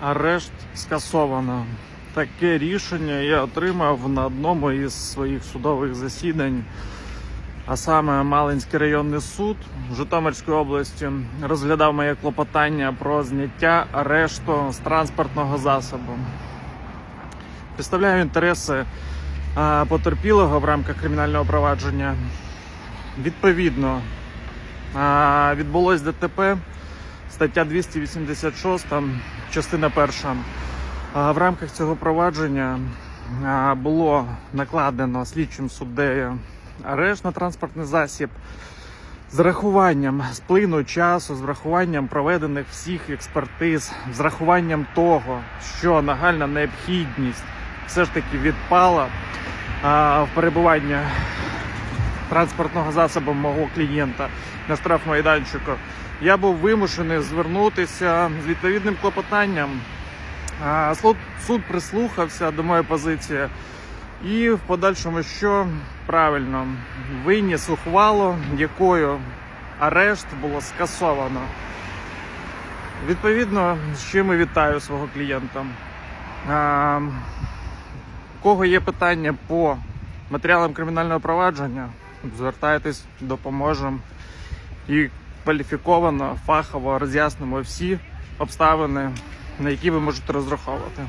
Арешт скасовано. Таке рішення я отримав на одному із своїх судових засідань, а саме Малинський районний суд Житомирської області розглядав моє клопотання про зняття арешту з транспортного засобу. Представляю інтереси потерпілого в рамках кримінального провадження. Відповідно, відбулось ДТП, стаття 286, частина перша. В рамках цього провадження було накладено слідчим суддею арешт на транспортний засіб з рахуванням сплину часу, з врахуванням проведених всіх експертиз, з рахуванням того, що нагальна необхідність все ж таки відпала в перебуванні транспортного засобу мого клієнта на штрафмайданчику, я був вимушений звернутися з відповідним клопотанням. Суд, прислухався до моєї позиції і в подальшому що правильно виніс ухвалу, якою арешт було скасовано. Відповідно, з чим і вітаю свого клієнта. У кого є питання по матеріалам кримінального провадження, звертайтесь, допоможемо і кваліфіковано, фахово роз'яснимо всі обставини, на які ви можете розраховувати.